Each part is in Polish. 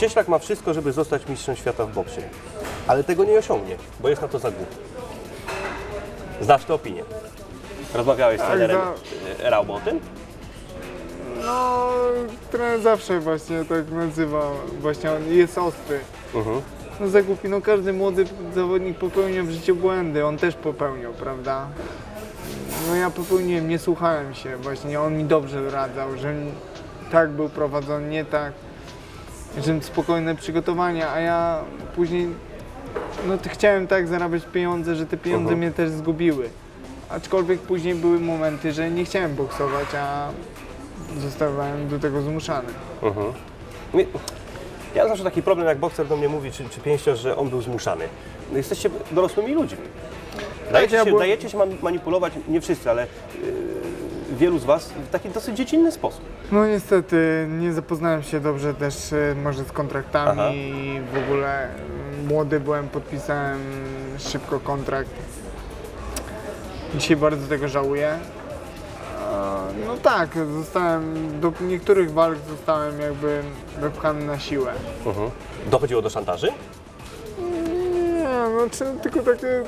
Cieślak ma wszystko, żeby zostać mistrzem świata w boksie, ale tego nie osiągnie, bo jest na to za głupi. Znasz tę opinię? Rozmawiałeś z trenerem e, Raubo o tym? No, trener zawsze właśnie tak nazywa, właśnie on jest ostry. Mhm. No za głupi, no każdy młody zawodnik popełnia w życiu błędy, on też popełniał, prawda? No ja popełniłem, nie słuchałem się, właśnie on mi dobrze radzał, że tak był prowadzony, nie tak, że spokojne przygotowania, a ja później, no chciałem tak zarabiać pieniądze, że te pieniądze Mhm. mnie też zgubiły. Aczkolwiek później były momenty, że nie chciałem boksować, a zostałem do tego zmuszany. Mhm. Nie- Ja mam zawsze taki problem, jak bokser do mnie mówi, czy, czy pięściarz, że on był zmuszany. No, jesteście dorosłymi ludźmi. Dajecie, ja się, byłem- dajecie się man- manipulować, nie wszyscy, ale yy, wielu z Was w taki dosyć dziecinny sposób. No niestety nie zapoznałem się dobrze też e, może z kontraktami Aha. i w ogóle mm, młody byłem, podpisałem szybko kontrakt. Dzisiaj bardzo tego żałuję. E, No tak, zostałem, do niektórych walk zostałem jakby wypchany na siłę. Mhm. Dochodziło do szantaży? Nie, no czy tylko takie,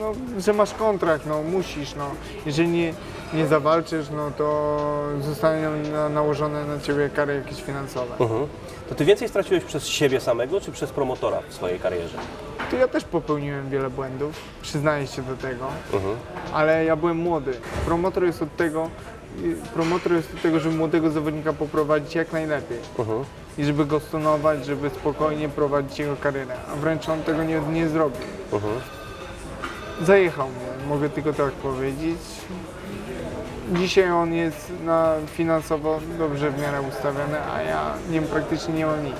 no, że masz kontrakt, no musisz, no. Jeżeli nie, nie zawalczysz, no to zostanie na, nałożone na ciebie kary jakieś finansowe. Mhm. To Ty więcej straciłeś przez siebie samego, czy przez promotora w swojej karierze? To ja też popełniłem wiele błędów, przyznaję się do tego, Mhm. ale ja byłem młody. Promotor jest od tego, promotor jest od tego, żeby młodego zawodnika poprowadzić jak najlepiej Mhm. i żeby go stonować, żeby spokojnie prowadzić jego karierę, a wręcz on tego nie, nie zrobił. Mhm. Zajechał mnie, mogę tylko tak powiedzieć. Dzisiaj on jest na finansowo dobrze w miarę ustawiony, a ja nie, praktycznie nie mam nic.